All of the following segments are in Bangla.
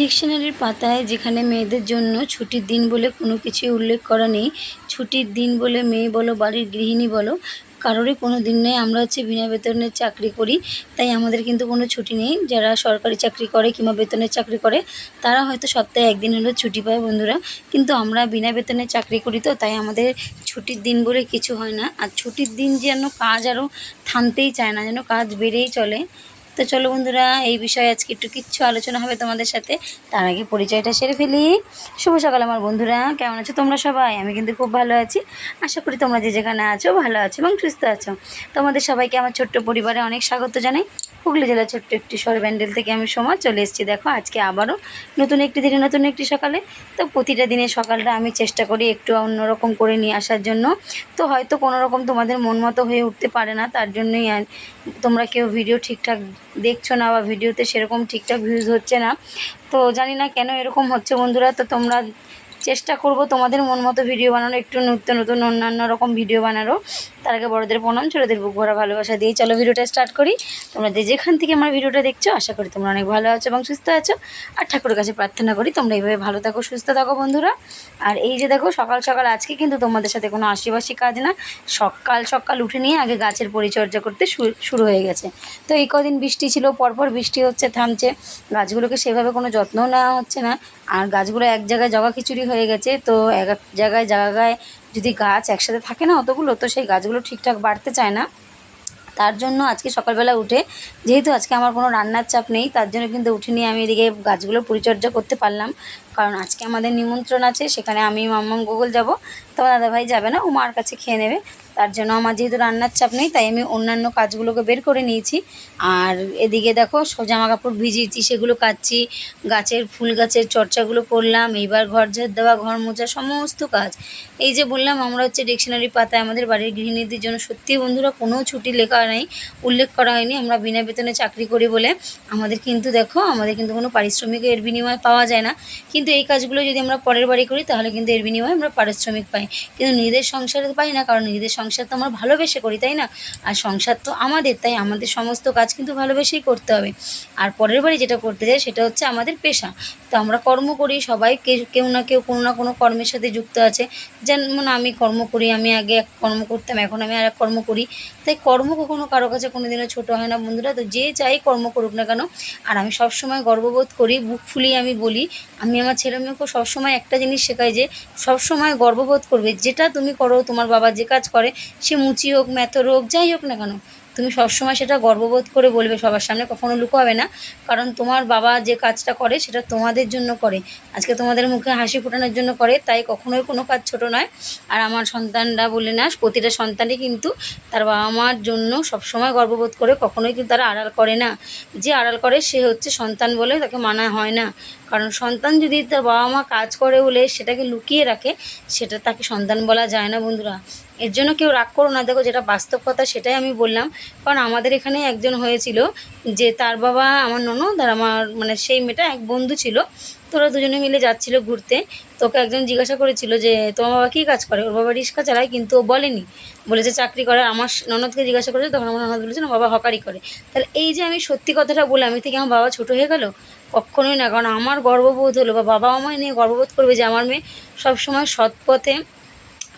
ডিকশনারির পাতায় যেখানে মেয়েদের জন্য ছুটির দিন বলে কোনো কিছুই উল্লেখ করা নেই, ছুটির দিন বলে মেয়ে বলো, বাড়ির গৃহিণী বলো, কারোরই কোনো দিন নেই। আমরা হচ্ছে বিনা বেতনের চাকরি করি, তাই আমাদের কিন্তু কোনো ছুটি নেই। যারা সরকারি চাকরি করে কিংবা বেতনের চাকরি করে, তারা হয়তো সপ্তাহে একদিন হলেও ছুটি পায় বন্ধুরা। কিন্তু আমরা বিনা বেতনের চাকরি করি তো, তাই আমাদের ছুটির দিন বলে কিছু হয় না। আর ছুটির দিন যেন কাজ আরও থামতেই চায় না, যেন কাজ বেড়েই চলে। তো চলো বন্ধুরা, এই বিষয়ে আজকে একটু কিচ্ছু আলোচনা হবে তোমাদের সাথে। তার আগে পরিচয়টা সেরে ফেলি। শুভ সকাল আমার বন্ধুরা, কেমন আছো তোমরা সবাই? আমি কিন্তু খুব ভালো আছি। আশা করি তোমরা যে যেখানে আছো ভালো আছো এবং সুস্থ আছো। তোমাদের সবাইকে আমার ছোট্ট পরিবারে অনেক স্বাগত জানাই। হুগলি জেলার ছোট্ট একটি শহর ব্যান্ডেল থেকে আমি সময় চলে এসেছি। দেখো, আজকে আবারও নতুন একটি দিনে নতুন একটি সকালে। তো প্রতিটা দিনের সকালটা আমি চেষ্টা করি একটু অন্যরকম করে নিয়ে আসার জন্য। তো হয়তো কোনো রকম তোমাদের মন মতো হয়ে উঠতে পারে না, তার জন্যই তোমরা কেউ ভিডিও ঠিকঠাক দেখছ না বা ভিডিওতে সেরকম ঠিকঠাক ভিউজ হচ্ছে না। তো জানি না কেন এরকম হচ্ছে বন্ধুরা। তো তোমরা চেষ্টা করব তোমাদের মন মতো ভিডিও বানানো, একটু নতুন নতুন অন্যান্য রকম ভিডিও বানারও। তার আগে বড়দের প্রণাম, ছোটোদের বুক ভরা ভালোবাসা দিয়ে চলো ভিডিওটা স্টার্ট করি। তোমরা যেখান থেকে আমার ভিডিওটা দেখছ, আশা করি তোমরা অনেক ভালো আছো এবং সুস্থ আছো। আর ঠাকুরের কাছে প্রার্থনা করি তোমরা এইভাবে ভালো থাকো, সুস্থ থাকো বন্ধুরা। আর এই যে দেখো, সকাল সকাল আজকে কিন্তু তোমাদের সাথে কোনো আশিবাসী কাজ না। সকাল সকাল উঠে নিয়ে আগে গাছের পরিচর্যা করতে শুরু হয়ে গেছে। তো এই কদিন বৃষ্টি ছিল, পরপর বৃষ্টি হচ্ছে, থামছে। গাছগুলোকে সেভাবে কোনো যত্নও নেওয়া হচ্ছে না। আর গাছগুলো এক জায়গায় জগা খিচুড়ি হয়ে গেছে, তো এক এক জায়গায় জায়গায় যদি গাছ একসাথে থাকে না অতগুলো, তো সেই গাছগুলো ঠিকঠাক বাড়তে চায় না। তার জন্য আজকে সকালবেলা উঠে, যেহেতু আজকে আমার কোনো রান্নার চাপ নেই, তার জন্য কিন্তু উঠে নিয়ে আমি এদিকে গাছগুলো পরিচর্যা করতে পারলাম। কারণ আজকে আমাদের নিমন্ত্রণ আছে, সেখানে আমি মাম্মাম গুগল যাব। তোমার দাদাভাই যাবে না, ও মার কাছে খেয়ে নেবে। তার জন্য আমার যেহেতু রান্নার চাপ নেই, তাই আমি অন্যান্য কাজগুলোকে বের করে নিয়েছি। আর এদিকে দেখো জামা কাপড় ভিজিয়েছি, সেগুলো কাচ্ছি গাছের ফুল গাছের চর্চাগুলো করলাম, এইবার ঘর ঝাড় দেওয়া, ঘর মোছা, সমস্ত কাজ। এই যে বললাম, আমরা হচ্ছে ডিকশনারি পাতায় আমাদের বাড়ির গৃহিণীদের জন্য সত্যি বন্ধুরা, কোনো ছুটি লেখা নেই, উল্লেখ করা হয়নি, আমরা বিনা বেতনে চাকরি করি বলে। আমাদের কিন্তু দেখো, আমাদের কিন্তু কোনো পারিশ্রমিক এর বিনিময়ে পাওয়া যায় না। কিন্তু এই কাজগুলো যদি আমরা পরের বাড়ি করি, তাহলে কিন্তু এর বিনিময়ে আমরা পারিশ্রমিক পাই। কিন্তু নিজেদের সংসারে পাই না, কারণ নিজেদের সংসার তো আমরা ভালোবেসে করি, তাই না? আর সংসার তো আমাদের, তাই আমাদের সমস্ত কাজ কিন্তু ভালোবেসেই করতে হবে। আর পরের বাড়ি যেটা করতে যাই, সেটা হচ্ছে আমাদের পেশা। তো আমরা কর্ম করি, সবাই কেউ না কেউ কোনো না কোনো কর্মের সাথে যুক্ত আছে। যেমন আমি কর্ম করি, আমি আগে এক কর্ম করতাম, এখন আমি আর এক কর্ম করি। তাই কর্ম কখনো কারও কাছে কোনো দিনও ছোটো হয় না, বন্ধুরা। তো যে যাই কর্ম করুক না কেন, আর আমি সবসময় গর্ববোধ করি, বুক ফুলিয়ে আমি বলি, আমি আমার ছেলে মেয়েকেও সবসময় একটা জিনিস শেখায় যে সবসময় গর্ববোধ করবে, যেটা তুমি করো তোমার বাবা যে কাজ করে সে মুচি হোক ম্যাথর হোক, যাই হোক না কেন তুমি সবসময় সেটা গর্ববোধ করে বলবে, সবার সামনে কখনো লুকোবে না। কারণ তোমার বাবা যে কাজটা করে, সেটা তোমাদের জন্য করে। আজকে তোমাদের মুখে হাসি ফোটানোর জন্য করে, তাই কখনোই কোনো কাজ ছোট নয়। আর আমার সন্তানরা বলে না, প্রতিটা সন্তানই কিন্তু তার বাবা মার জন্য সবসময় গর্ববোধ করে, কখনোই কিন্তু তারা আড়াল করে না। যে আড়াল করে, সে হচ্ছে সন্তান বলে তাকে মানা হয় না। কারণ সন্তান যদি তার বাবা মা কাজ করে বলে সেটাকে লুকিয়ে রাখে, সেটা তাকে সন্তান বলা যায় না বন্ধুরা। এর জন্য কেউ রাগ করো না। দেখো যেটা বাস্তব কথা সেটাই আমি বললাম। কারণ আমাদের এখানে একজন হয়েছিল যে তার বাবা, আমার ননদ আর আমার মানে সেই মেয়েটা এক বন্ধু ছিল। তোরা দুজনে মিলে যাচ্ছিল ঘুরতে। তোকে একজন জিজ্ঞাসা করেছিল যে, তোমার বাবা কী কাজ করে? ওর বাবা রিক্সা চালায়, কিন্তু ও বলেনি। বলেছে, চাকরি করে। আমার ননদকে জিজ্ঞাসা করেছে, তখন আমার ননদ বলেছে, না, বাবা হকারি করে। তাহলে এই যে আমি সত্যি কথাটা বললাম, আমি থেকে আমার বাবা ছোটো হয়ে গেল? কখনোই না। কারণ আমার গর্ববোধ হলো বা বাবা আমায় নিয়ে গর্ববোধ করবে যে আমার মেয়ে সবসময় সৎ পথে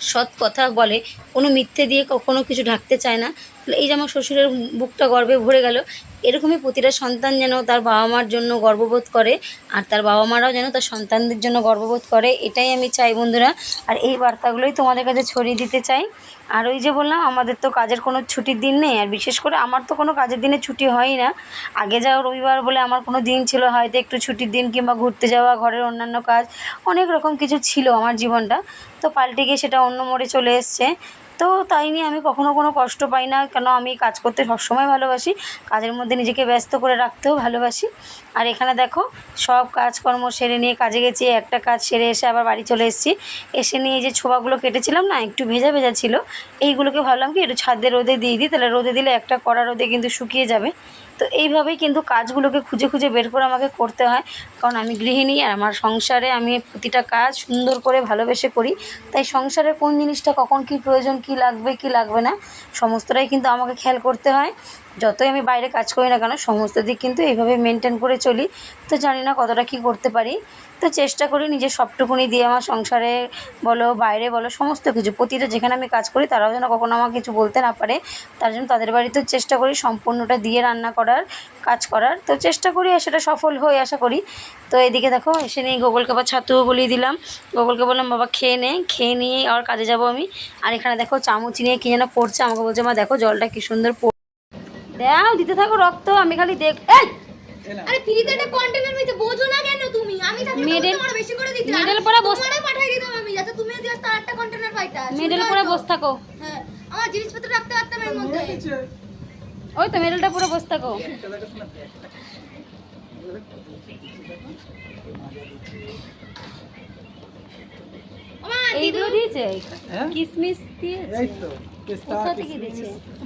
সৎ কথা বলে কোনো মিথ্যে দিয়ে কখনো কিছু ঢাকতে চায় না। এই যে আমার শ্বশুরের বুকটা গর্বে ভরে গেল, এরকমই প্রতিটা সন্তান যেন তার বাবা মার জন্য গর্ববোধ করে, আর তার বাবা মারাও যেন তার সন্তানদের জন্য গর্ববোধ করে, এটাই আমি চাই বন্ধুরা। আর এই বার্তাগুলোই তোমাদের কাছে ছড়িয়ে দিতে চাই। আর ওই যে বললাম, আমাদের তো কাজের কোনো ছুটির দিন নেই, আর বিশেষ করে আমার তো কোনো কাজের দিনে ছুটি হয়ই না। আগে যাও রবিবার বলে আমার কোনো দিন ছিল, হয়তো একটু ছুটির দিন কিংবা ঘুরতে যাওয়া, ঘরের অন্যান্য কাজ, অনেক রকম কিছু ছিল আমার জীবনটা। তো পাল্টে গিয়ে সেটা অন্য মোড়ে চলে এসছে। তো তাই নিয়ে আমি কখনো কোনো কষ্ট পাই না। কেন আমি কাজ করতে সবসময় ভালোবাসি। কাজের মধ্যে নিজেকে ব্যস্ত করে রাখতেও ভালোবাসি। আর এখানে দেখো, সব কাজকর্ম সেরে নিয়ে কাজে গেছি, একটা কাজ সেরে এসে আবার বাড়ি চলে এসেছি। এসে নিয়ে যে ছোবাগুলো কেটেছিলাম না, একটু ভেজা ভেজা ছিল, এইগুলোকে ভাবলাম কি একটু ছাদে রোদে দিয়ে দিই, তাহলে রোদে দিলে একটা কড়া রোদে কিন্তু শুকিয়ে যাবে। তো এইভাবেই কিন্তু কাজগুলোকে খুঁজে খুঁজে বের করে আমাকে করতে হয়। কারণ আমি গৃহিণী আর আমার সংসারে আমি প্রতিটা কাজ সুন্দর করে ভালোবেসে করি। তাই সংসারে কোন জিনিসটা কখন কি প্রয়োজন, কি লাগবে কি লাগবে না, সমস্তটাই কিন্তু আমাকে খেয়াল করতে হয়। যতই আমি বাইরে কাজ করি না কেন, সমস্ত দিক কিন্তু এইভাবে মেনটেন করে চলি। তো জানি না কতটা কী করতে পারি। তো চেষ্টা করি নিজের সবটুকুনি দিয়ে আমার সংসারে বলো, বাইরে বলো, সমস্ত কিছু। প্রতিটা যেখানে আমি কাজ করি, তারাও যেন কখনো আমাকে কিছু বলতে না পারে। তার জন্য তাদের বাড়িতেও চেষ্টা করি সম্পূর্ণটা দিয়ে রান্না করার, কাজ করার। তো চেষ্টা করি আর সেটা সফল হই, আশা করি। তো এদিকে দেখো, এসে নিয়ে গোগলকে আবার ছাতুও বলিয়ে দিলাম। গোগলকে বললাম, বাবা, খেয়ে নে, খেয়ে নিয়ে আবার কাজে যাব আমি। আর এখানে দেখো, চামচ নিয়ে কি যেন করছে, আমাকে বলছে, মা, দেখো জলটা কি সুন্দর দাও দিতে থাকো রক্ত আমি খালি দেখ এই! আরে ফ্রিতে একটা কন্টেনার মিতে বোঝো না কেন তুমি? আমি থাকলে Middle- তোমার বেশি করে দিতে middle পরে বস- তোমারে পাঠিয়ে দিতাম আমি যাতে তুমি দিও তার একটা কন্টেনার পাইতা। মেডেল করে বসে থাকো। হ্যাঁ আমার জিনিসপত্র রাখতে পারতাম এর মধ্যে। ওই তো মেডেলটা পুরো বসে থাকো। এইগুলো দিয়েছে? হ্যাঁ? কিসমিস দিয়েছে? পেস্তা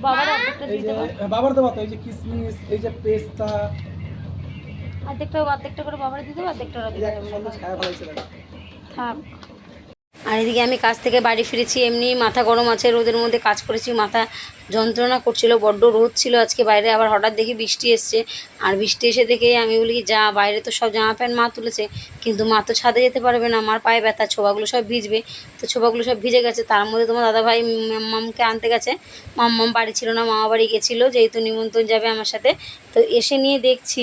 বাবার অর্ধেকটা এই দিয়ে যে দেবো বাবার দেবো তো এই যে কিসমিস এই যে পেস্তা। অর্ধেকটা অর্ধেকটা করে বাবার দিতে অর্ধেকটা থাক। আর এদিকে আমি কাজ থেকে বাড়ি ফিরেছি এমনি মাথা গরম আছে রোদের মধ্যে কাজ করেছি মাথা যন্ত্রণা করছিল, বড্ড রোদ ছিল আজকে বাইরে। আবার হঠাৎ দেখি বৃষ্টি এসছে। আর বৃষ্টি এসে দেখে আমি বলি যা, বাইরে তো সব জামা প্যান্ট মা তুলেছে। কিন্তু মা তো ছাদে যেতে পারবে না। আমার পায়ে ব্যথা, ছোবাগুলো সব ভিজবে। তো ছোবাগুলো সব ভিজে গেছে। তার মধ্যে তোমার দাদাভাই মাম্মামকে আনতে গেছে। মাম্মাম বাড়ি ছিল না, মামা বাড়ি গেছিল, যেহেতু নিমন্ত্রণ যাবে আমার সাথে। তো এসে নিয়ে দেখছি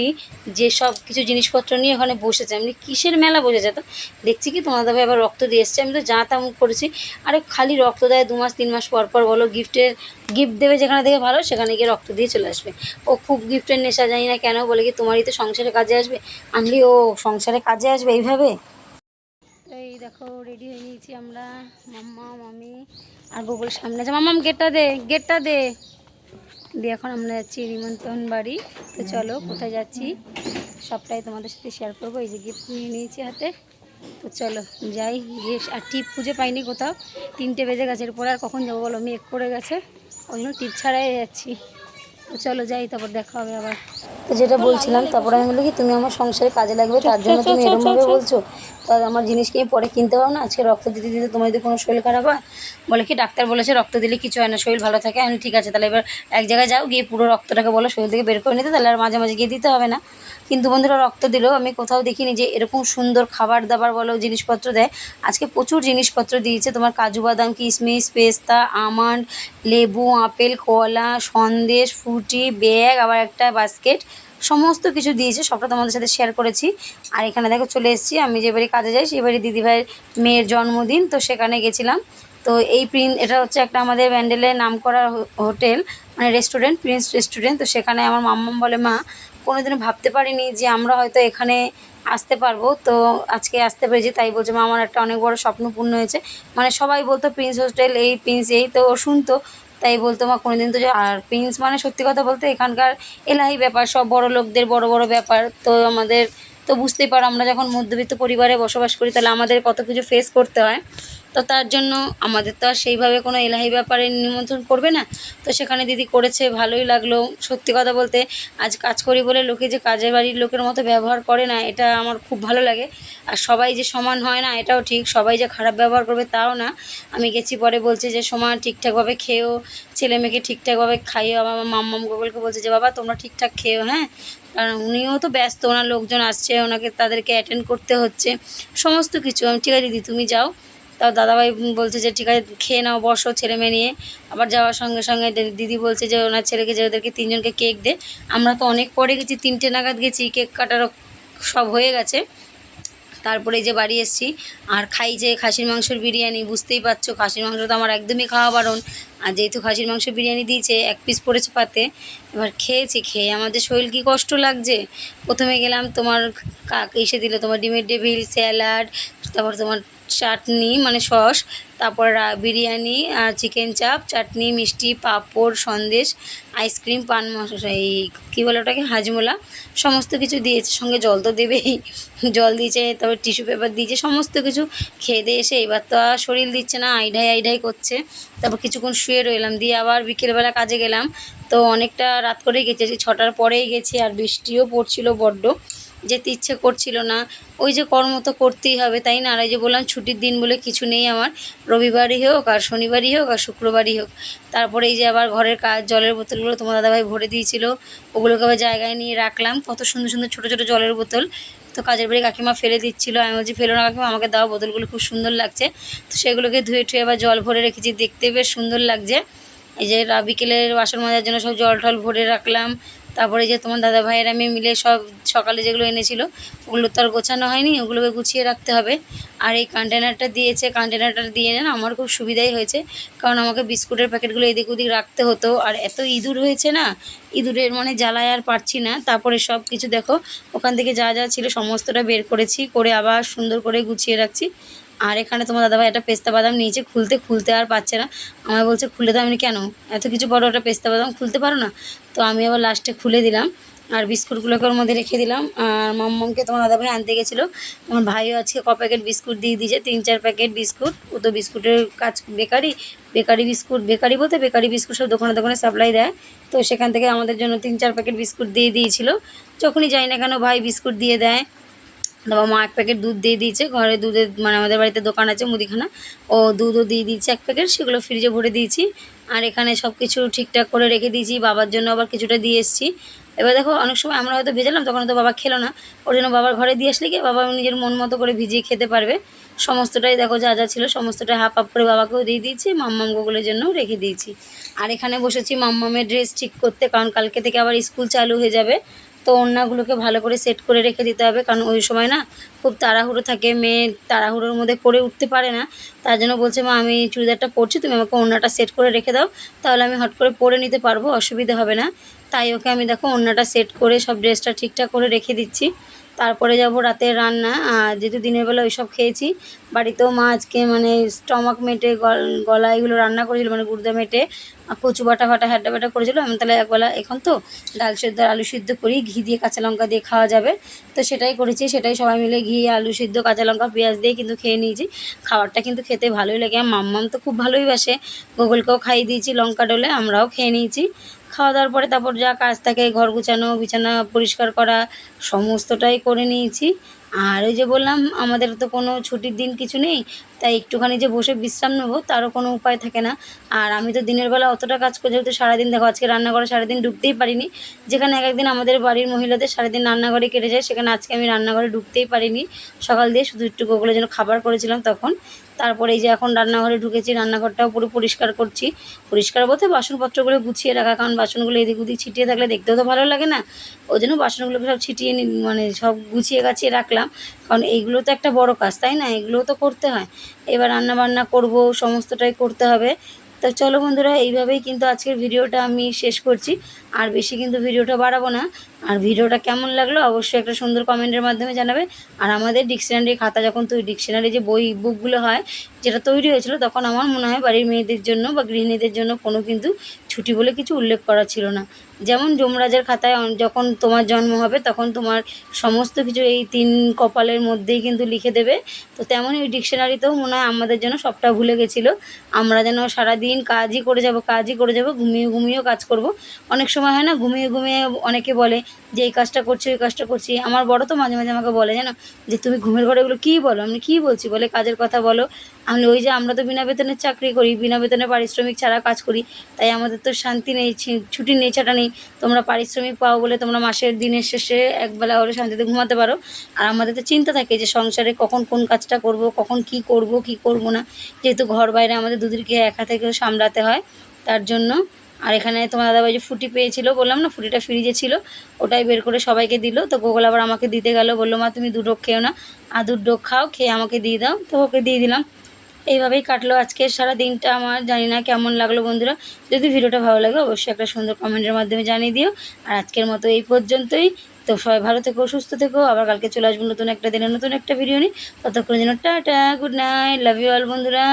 যে সব কিছু জিনিসপত্র নিয়ে ওখানে বসেছে। আমি কিসের মেলা বসেছে? তো দেখছি কি, তোমার দাদাভাই আবার রক্ত দিয়ে এসছে আমি তো যা তা মুখ করেছি। আরে খালি রক্ত দেয় দু মাস, তিন মাস পর পর বলো, গিফটের গিফট দেবে যেখানে থেকে ভালো, সেখানে গিয়ে রক্ত দিয়ে চলে আসবে। ও খুব গিফটের নেশা, জানি না কেন, বলে কি তোমারই তো সংসারে কাজে আসবে? আমি ও সংসারে কাজে আসবে এইভাবে? এই দেখো রেডি হয়ে নিয়েছি আমরা। মাম্মা, মামি আর গোকুল সামনে আছে। মাম্মাম গেটটা দে গেটটা দে। দিয়ে এখন আমরা যাচ্ছি নিমন্ত্রণ বাড়ি। তো চলো, কোথায় যাচ্ছি? সবটাই তোমাদের সাথে শেয়ার করব। এই যে গিফট নিয়ে নিয়েছি হাতে। তো চলো, যাই। গিয়ে আর টিপ খুঁজে পাইনি কোথাও। তিনটে বেজে গেছে, এরপরে আর কখন যাব বলো? মেঘ করে গেছে। ওই জন্য টিপ ছাড়াই যাচ্ছি। তো চলো যাই তারপর দেখা হবে আবার। তো যেটা বলছিলাম তারপরে আমি বলি কি তুমি আমার সংসারে কাজে লাগবে তার জন্য তুমি এরকমভাবে বলছো। তা আমার জিনিস কিনে পরে কিনতে পারো না? আজকে রক্ত দিতে দিতে তোমার যদি কোনো শরীর খারাপ হয় বলে কি ডাক্তার বলেছে রক্ত দিলে কিছু হয় না শরীর ভালো থাকে। আমি ঠিক আছে তাহলে এবার এক জায়গায় যাও গিয়ে পুরো রক্তটাকে বলো শরীর থেকে বের করে নিতে তাহলে আর মাঝে মাঝে গিয়ে দিতে হবে না। কিন্তু বন্ধুরা রক্ত দিলেও আমি কোথাও দেখিনি যে এরকম সুন্দর খাবার দাবার বলো, জিনিসপত্র দেয়। আজকে প্রচুর জিনিসপত্র দিয়েছে তোমার কাজু বাদাম, কিশমিশ, পেস্তা, আমন্ড, লেবু, আপেল, কলা, সন্দেশ ফ্রুটি ব্যাগ, আবার একটা বাস্কেট, সমস্ত কিছু দিয়েছে। সবটা তোমাদের সাথে শেয়ার করেছি। আর এখানে দেখো চলে এসেছি, আমি যে কাজে যাই, সেই বাড়ি দিদিভাইয়ের মেয়ের জন্মদিন, তো সেখানে গেছিলাম। তো এই প্রিন্স এটা হচ্ছে একটা আমাদের ব্যান্ডেলের নাম করা হোটেল মানে রেস্টুরেন্ট প্রিন্স রেস্টুরেন্ট তো সেখানে আমার মাম্মাম বলে মা কোনোদিনও ভাবতে পারিনি যে আমরা হয়তো এখানে আসতে পারব। তো আজকে আসতে পেরেছি, তাই বলছে, মা, আমার একটা অনেক বড় স্বপ্ন পূর্ণ হয়েছে। মানে সবাই বলতো, প্রিন্স হোস্টেল, এই প্রিন্স, এই। তো শুনতো, তাই বলতো, মা, কোনোদিন তো আর প্রিন্স মানে সত্যি কথা বলতে এখানকার এলাহি ব্যাপার, সব বড় লোকদের বড় বড় ব্যাপার। তো আমাদের, তো বুঝতেই পারো, আমরা যখন মধ্যবিত্ত পরিবারে বসবাস করি, তাহলে আমাদের কত কিছু ফেস করতে হয়। তো তার জন্য আমাদের তো আর সেইভাবে কোনো এলাহি ব্যাপারে নিমন্ত্রণ করবে না। তো সেখানে দিদি করেছে, ভালোই লাগল। সত্যি কথা বলতে আজ কাজ করি বলে লোকে যে কাজের বাড়ির লোকের মতো ব্যবহার করে না, এটা আমার খুব ভালো লাগে। আর সবাই যে সমান হয় না, এটাও ঠিক। সবাই যে খারাপ ব্যবহার করবে তাও না। আমি গেছি পরে বলছে যে সমান ঠিকঠাকভাবে খেয়েও, ছেলে মেয়েকে ঠিকঠাকভাবে খাইও আমার মাম্মাম গোগলকে বলছে যে, বাবা, তোমরা ঠিকঠাক খেয়েও হ্যাঁ? কারণ উনিও তো ব্যস্ত, ওনার লোকজন আসছে, ওনাকে তাদেরকে অ্যাটেন্ড করতে হচ্ছে। সমস্ত কিছু। আমি, ঠিক আছে দিদি, তুমি যাও। তাও দাদাভাই বলছে যে, ঠিক আছে, খেয়ে নাও, বসো ছেলে মেয়ে নিয়ে। আবার যাওয়ার সঙ্গে সঙ্গে দিদি বলছে যে, ওনার ছেলেকে যে, ওদেরকে তিনজনকে কেক দে। আমরা তো অনেক পরে গেছি, তিনটে নাগাদ গেছি, কেক কাটারও সব হয়ে গেছে। তারপরে যে বাড়ি এসেছি, আর খাই যে খাসির মাংসের বিরিয়ানি, বুঝতেই পারছ, খাসির মাংস তো আমার একদমই খাওয়া বারণ। আর যেহেতু খাসির মাংস বিরিয়ানি দিয়েছে, এক পিস পড়েছে পাতে, এবার খেয়েছি, খেয়ে আমাদের শরীর কী কষ্ট লাগছে? প্রথমে গেলাম তোমার কাক এসে দিল তোমার ডিমের ডেভিল স্যালাড, তারপর তোমার চাটনি মানে সস, তারপর বিরিয়ানি চিকেন চাপ চাটনি, মিষ্টি, পাঁপড়, সন্দেশ আইসক্রিম পান এই, কী বলে ওটাকে, হাজমোলা, সমস্ত কিছু দিয়েছে, সঙ্গে জল তো দেবেই। জল দিয়েছে, তারপর টিস্যু পেপার দিয়েছে, সমস্ত কিছু খেয়ে দিয়ে এসে এবার তো আর শরীর দিচ্ছে না, আইঢাই আইঢাই করছে। তারপর কিছুক্ষণ শুয়ে রইলাম, দিয়ে আবার বিকেলবেলা কাজে গেলাম। তো অনেকটা রাত করেই গেছি ছটার পরেই গেছি, আর বৃষ্টিও পড়ছিল বড্ড। যেতে ইচ্ছে করছিল না। ওই যে কর্ম তো করতেই হবে, তাই না? আর এই যে বললাম, ছুটির দিন বলে কিছু নেই আমার। রবিবারই হোক, আর শনিবারই হোক, আর শুক্রবারই হোক। তারপরে এই যে আবার ঘরের কাজ, জলের বোতলগুলো তোমার দাদাভাই ভরে দিয়েছিল। ওগুলোকে আবার জায়গায় নিয়ে রাখলাম। কত সুন্দর সুন্দর ছোটো ছোটো জলের বোতল। তো কাজের বাড়ি কাকিমা ফেলে দিচ্ছিল। আমি বলছি, ফেলো না কাকিমা, আমাকে দাও, বোতলগুলো খুব সুন্দর লাগছে। তো সেগুলোকে ধুয়ে ঠুয়ে আবার জল ভরে রেখেছি। দেখতে বেশ সুন্দর লাগছে। এই যে বিকেলের বাসন মাজার জন্য সব জল টল ভরে রাখলাম। তারপরে যে তোমার দাদা ভাইয়ের আমি মিলে সব সকালে যেগুলো এনেছিল, ওগুলো তো আর গোছানো হয়নি, ওগুলোকে গুছিয়ে রাখতে হবে। আর এই কন্টেনারটা দিয়েছে কন্টেনারটা দিয়ে না আমার খুব সুবিধাই হয়েছে। কারণ আমাকে বিস্কুটের প্যাকেটগুলো এদিক ওদিক রাখতে হতো। আর এত ইঁদুর হয়েছে না, ইঁদুরের মানে জ্বালায় আর পারছি না। তারপরে সব কিছু দেখো, ওখান থেকে যা যা ছিল সমস্তটা বের করেছি, করে আবার সুন্দর করে গুছিয়ে রাখছি। আর এখানে তোমার দাদাভাই একটা পেস্তা বাদাম নিয়েছে, খুলতে খুলতে আর পাচ্ছে না। আমার বলছে, খুলে দাও। আমি কেন? এত কিছু বড় একটা পেস্তা বাদাম খুলতে পারো না? তো আমি আবার লাস্টে খুলে দিলাম আর বিস্কুটগুলোকে ওর মধ্যে রেখে দিলাম। আর মাম্মামকে তোমার দাদাভাই আনতে গেছিল। আমার ভাইও আজকে ক প্যাকেট বিস্কুট দিয়ে দিয়েছে, তিন চার প্যাকেট বিস্কুট। ও তো বিস্কুটের কাজ বেকারি বেকারি বিস্কুট, বেকারি বলতে বেকারি বিস্কুট সব দোকানে দোকানে সাপ্লাই দেয়। তো সেখান থেকে আমাদের জন্য তিন চার প্যাকেট বিস্কুট দিয়ে দিয়েছিল। যখনই যাই না কেন ভাই বিস্কুট দিয়ে দেয়। তারপর মা এক প্যাকেট দুধ দিয়ে দিয়েছে, ঘরে দুধের মানে আমাদের বাড়িতে দোকান আছে মুদিখানা, ও দুধও দিয়ে দিয়েছে এক প্যাকেট, সেগুলো ফ্রিজে ভরে দিয়েছি, আর এখানে সব কিছু ঠিকঠাক করে রেখে দিয়েছি, বাবার জন্য আবার কিছুটা দিয়ে এসেছি। এবার দেখো, অনেক সময় আমরা হয়তো ভেজালাম, তখন তো বাবা খেলো না, ওর জন্য বাবার ঘরে দিয়ে আসলে কি, বাবা নিজের মন মতো করে ভিজিয়ে খেতে পারবে। সমস্তটাই দেখো যা যা ছিল, সমস্তটা হাফ হাফ করে বাবাকেও দিয়ে দিয়েছি মাম্মাম গোগুলের জন্যও রেখে দিয়েছি। আর এখানে বসেছি মাম্মামের ড্রেস ঠিক করতে, কারণ কালকে থেকে আবার স্কুল চালু হয়ে যাবে তো ওড়নাগুলোকে ভালো করে সেট করে রেখে দিতে হবে। কারণ ওই সময় না খুব তাড়াহুড়ো থাকে, মেয়ে তাড়াহুড়োর মধ্যে করে উঠতে পারে না। তার জন্য বলছে, মা, আমি চুড়িদারটা পরছি, তুমি আমাকে ওড়নাটা সেট করে রেখে দাও। তাহলে আমি হট করে পরে নিতে পারব, অসুবিধা হবে না। তাই ওকে আমি দেখো ওড়নাটা সেট করে সব ড্রেসটা ঠিকঠাক করে রেখে দিচ্ছি। তারপরে যাব রাতের রান্না যেহেতু দিনের বেলা ওইসব খেয়েছি, বাড়িতেও মা আজকে মানে স্টমাক মেটে, গল- গলা এগুলো রান্না করেছিল মানে গুর্দা মেটে কচু বাটা ফাটা, হ্যাড্ডা বাটা করেছিল, আমি তাহলে একবেলা এখন তো ডাল সেদ্ধ, আলু সিদ্ধ করি, ঘি দিয়ে কাঁচা লঙ্কা দিয়ে খাওয়া যাবে। তো সেটাই করেছি, সেটাই সবাই মিলে ঘি, আলু সিদ্ধ, কাঁচা লঙ্কা, পেঁয়াজ দিয়ে কিন্তু খেয়ে নিয়েছি। খাবারটা কিন্তু খেতে ভালোই লাগে, আর মাম্মাম তো খুব ভালোই বাসে। গোগলকেও খাইয়ে দিয়েছি লঙ্কা ডোলে, আমরাও খেয়ে নিয়েছি। খাওয়া দাওয়ার পরে তারপর যা কাজ থাকে, ঘর গুছানো, বিছানা পরিষ্কার করা, সমস্তটাই করে নিয়েছি। আর ওই যে বললাম, আমাদের তো কোনো ছুটির দিন কিছু নেই, তাই একটুখানি যে বসে বিশ্রাম নেব, তারও কোনো উপায় থাকে না। আর আমি তো দিনের বেলা অতটা কাজ করে, যেহেতু সারাদিন দেখো, আজকে রান্নাঘরে সারাদিন ঢুকতেই পারিনি। যেখানে এক একদিন আমাদের বাড়ির মহিলাদের সারাদিন রান্নাঘরে কেটে যায়, সেখানে আজকে আমি রান্নাঘরে ঢুকতেই পারিনি। সকাল দিয়ে শুধু একটু গোগুলোর জন্য খাবার করেছিলাম তখন। তারপরে এই যে এখন রান্নাঘরে ঢুকেছি, রান্নাঘরটাও পুরো পরিষ্কার করছি। পরিষ্কার বলতে বাসনপত্রগুলো গুছিয়ে রাখা, কারণ বাসনগুলো এদিক ওদিক ছিটিয়ে থাকলে দেখতেও তো ভালো লাগে না। ওই জন্য বাসনগুলোকে সব ছিটিয়ে মানে সব গুছিয়ে গাছিয়ে রাখলাম। কারণ এইগুলো তো একটা বড় কাজ, তাই না? এগুলোও তো করতে হয়। এবার রান্না বান্না করব, সমস্তটাই করতে হবে। তো চলো বন্ধুরা, এইভাবেই কিন্তু আজকের ভিডিওটা আমি শেষ করছি। আর বেশি কিন্তু ভিডিওটা বাড়াবো না। আর ভিডিওটা কেমন লাগল অবশ্যই একটা সুন্দর কমেন্টের মাধ্যমে জানাবে। আর আমাদের ডিকশনারি খাতা যখন তৈরি ডিকশনারি যে বই বুকগুলো হয়, যেটা তৈরি হয়েছিল, তখন আমার মনে হয় বাড়ির মেয়েদের জন্য বা গৃহিণীদের জন্য কোনো কিন্তু ছুটি বলে কিছু উল্লেখ করা ছিল না। যেমন যমরাজের খাতায় যখন তোমার জন্ম হবে, তখন তোমার সমস্ত কিছু এই তিন কপালের মধ্যেই কিন্তু লিখে দেবে। তো তেমনই ওই ডিকশনারিতেও মনে হয় আমাদের জন্য সবটা ভুলে গেছিল। আমরা যেন সারাদিন কাজই করে যাব, কাজই করে যাব, ঘুমিয়ে ঘুমিয়েও কাজ করব। অনেক সময় হয় না, ঘুমিয়ে ঘুমিয়ে অনেকে বলে যে এই কাজটা করছি ওই কাজটা করছি। আমার বড় তো মাঝে মাঝে আমাকে বলে, জানো? যে তুমি ঘুমের ঘরে এগুলো কী বলো? আমি কী বলছি? বলে, কাজের কথা বলো। আমি ওই যে আমরা তো বিনা বেতনের চাকরি করি, বিনা বেতনের পারিশ্রমিক ছাড়া কাজ করি, তাই আমাদের তো শান্তি নেই ছুটির নেই ছাটা নেই। তোমরা পারিশ্রমিক পাও বলে তোমরা মাসের দিনের শেষে একবেলা হলে শান্তিতে ঘুমাতে পারো। আর আমাদের তো চিন্তা থাকে যে সংসারে কখন কোন কাজটা করব, কখন কি করব কি করব না। যেহেতু ঘর বাইরে আমাদের দুদিকে একা থেকে সামলাতে হয়, তার জন্য আর এখানে তোমার দাদাভাই যে ফুটি পেয়েছিল, বললাম না, ফুটিটা ফ্রিজে ছিল, ওটাই বের করে সবাইকে দিল। তো গোগল আবার আমাকে দিতে গেল, বলল, মা, তুমি দুডোক খেও না আর দুডোক খাও, খেয়ে আমাকে দিয়ে দাও। তো ওকে দিয়ে দিলাম। এইভাবেই কাটলো আজকের সারা দিনটা আমার, জানি না কেমন লাগল বন্ধুরা। যদি ভিডিওটা ভালো লাগে, অবশ্যই একটা সুন্দর কমেন্টের মাধ্যমে জানিয়ে দিও। আর আজকের মতো এই পর্যন্তই। তো সবাই ভালো থেকো, সুস্থ থেকো। আবার কালকে চলে আসব নতুন একটা দিনে নতুন একটা ভিডিও নিই ততক্ষণের জন্য tata good night love you all বন্ধুরা।